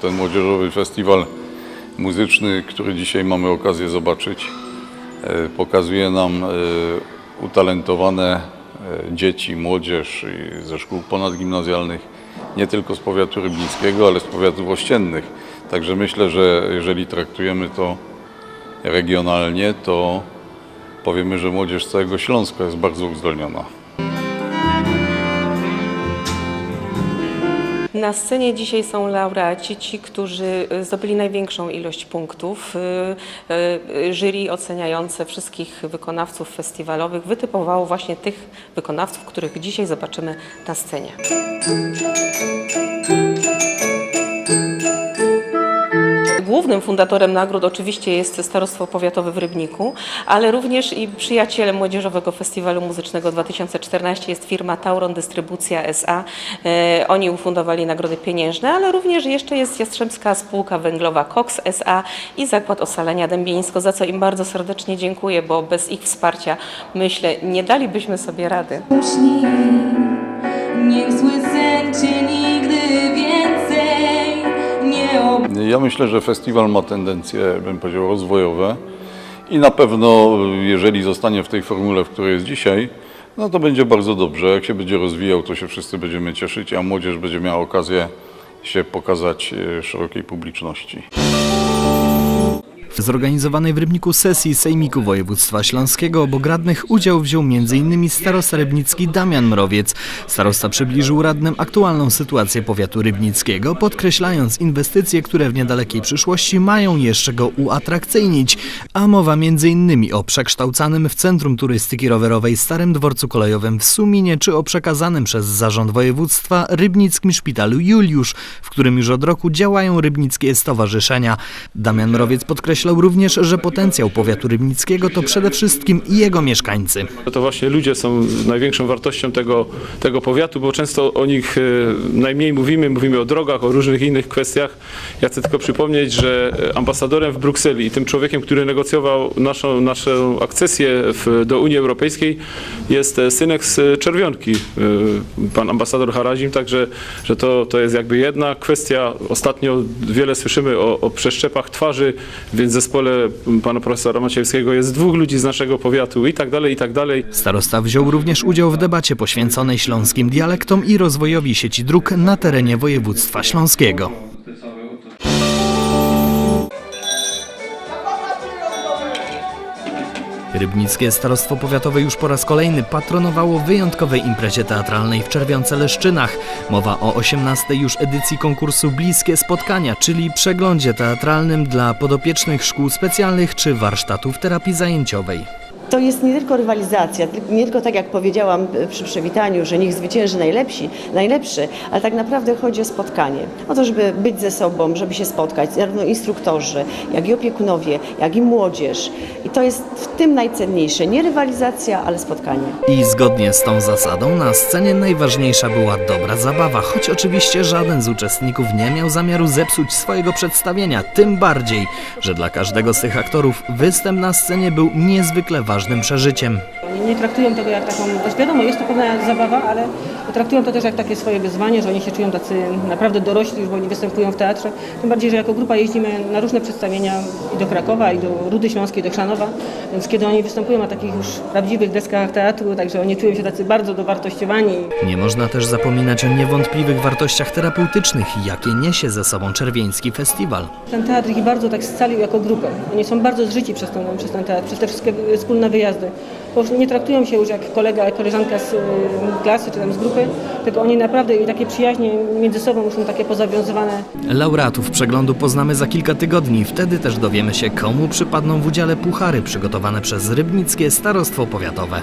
ten młodzieżowy festiwal muzyczny, który dzisiaj mamy okazję zobaczyć, e, pokazuje nam e, utalentowane e, dzieci, młodzież ze szkół ponadgimnazjalnych, nie tylko z powiatu rybnickiego, ale z powiatów ościennych. Także myślę, że jeżeli traktujemy to regionalnie, to powiemy, że młodzież całego Śląska jest bardzo uzdolniona. Na scenie dzisiaj są laureaci, ci, którzy y, zdobyli największą ilość punktów. Y, y, Jury oceniające wszystkich wykonawców festiwalowych wytypowało właśnie tych wykonawców, których dzisiaj zobaczymy na scenie. Głównym fundatorem nagród oczywiście jest Starostwo Powiatowe w Rybniku, ale również i przyjacielem Młodzieżowego Festiwalu Muzycznego 2014 jest firma Tauron Dystrybucja SA. E, Oni ufundowali nagrody pieniężne, ale również jeszcze jest Jastrzębska Spółka Węglowa Cox SA i Zakład Osalenia Dębieńsko, za co im bardzo serdecznie dziękuję, bo bez ich wsparcia, myślę, nie dalibyśmy sobie rady. Ja myślę, że festiwal ma tendencje, bym powiedział, rozwojowe i na pewno, jeżeli zostanie w tej formule, w której jest dzisiaj, no to będzie bardzo dobrze. Jak się będzie rozwijał, to się wszyscy będziemy cieszyć, a młodzież będzie miała okazję się pokazać e, szerokiej publiczności. Zorganizowanej w Rybniku sesji Sejmiku Województwa Śląskiego obok radnych udział wziął m.in. starosta rybnicki Damian Mrowiec. Starosta przybliżył radnym aktualną sytuację powiatu rybnickiego, podkreślając inwestycje, które w niedalekiej przyszłości mają jeszcze go uatrakcyjnić. A mowa m.in. o przekształcanym w Centrum Turystyki Rowerowej Starym Dworcu Kolejowym w Suminie, czy o przekazanym przez Zarząd Województwa Rybnickim Szpitalu Juliusz, w którym już od roku działają rybnickie stowarzyszenia. Damian Mrowiec podkreślał również, że potencjał powiatu rybnickiego to przede wszystkim jego mieszkańcy. To właśnie ludzie są największą wartością tego, tego powiatu, bo często o nich e, najmniej mówimy, mówimy o drogach, o różnych innych kwestiach. Ja chcę tylko przypomnieć, że ambasadorem w Brukseli i tym człowiekiem, który negocjował naszą, naszą akcesję w, do Unii Europejskiej jest e, synek z Czerwionki, e, pan ambasador Harazim, także że to, to jest jakby jedna kwestia. Ostatnio wiele słyszymy o, o przeszczepach twarzy, więc zespole pana profesora Maciejewskiego jest dwóch ludzi z naszego powiatu i tak dalej, i tak dalej. Starosta wziął również udział w debacie poświęconej śląskim dialektom i rozwojowi sieci dróg na terenie województwa śląskiego. Rybnickie Starostwo Powiatowe już po raz kolejny patronowało wyjątkowej imprezie teatralnej w Czerwionce-Leszczynach. Mowa o 18. już edycji konkursu Bliskie Spotkania, czyli przeglądzie teatralnym dla podopiecznych szkół specjalnych czy warsztatów terapii zajęciowej. To jest nie tylko rywalizacja, nie tylko tak jak powiedziałam e, przy przywitaniu, że niech zwycięży najlepsi, najlepszy, ale tak naprawdę chodzi o spotkanie. O to, żeby być ze sobą, żeby się spotkać, zarówno instruktorzy, jak i opiekunowie, jak i młodzież. I to jest w tym najcenniejsze. Nie rywalizacja, ale spotkanie. I zgodnie z tą zasadą na scenie najważniejsza była dobra zabawa, choć oczywiście żaden z uczestników nie miał zamiaru zepsuć swojego przedstawienia, tym bardziej, że dla każdego z tych aktorów występ na scenie był niezwykle ważnym przeżyciem. Oni nie traktują tego jak taką, znaczy wiadomo, jest to pewna zabawa, ale traktują to też jak takie swoje wyzwanie, że oni się czują tacy naprawdę dorośli, już bo oni występują w teatrze. Tym bardziej, że jako grupa jeździmy na różne przedstawienia i do Krakowa, i do Rudy Śląskiej, do Chrzanowa, więc kiedy oni występują na takich już prawdziwych deskach teatru, także oni czują się tacy bardzo dowartościowani. Nie można też zapominać o niewątpliwych wartościach terapeutycznych, jakie niesie ze sobą Czerwieński Festiwal. Ten teatr ich bardzo tak scalił jako grupę. Oni są bardzo zżyci przez ten, przez ten teatr, przez te wszystkie wspólne wyjazdy. Nie traktują się już jak kolega, koleżanka z y, klasy czy tam z grupy, tylko oni naprawdę i takie przyjaźnie między sobą już są takie pozawiązywane. Laureatów przeglądu poznamy za kilka tygodni. Wtedy też dowiemy się, komu przypadną w udziale puchary przygotowane przez Rybnickie Starostwo Powiatowe.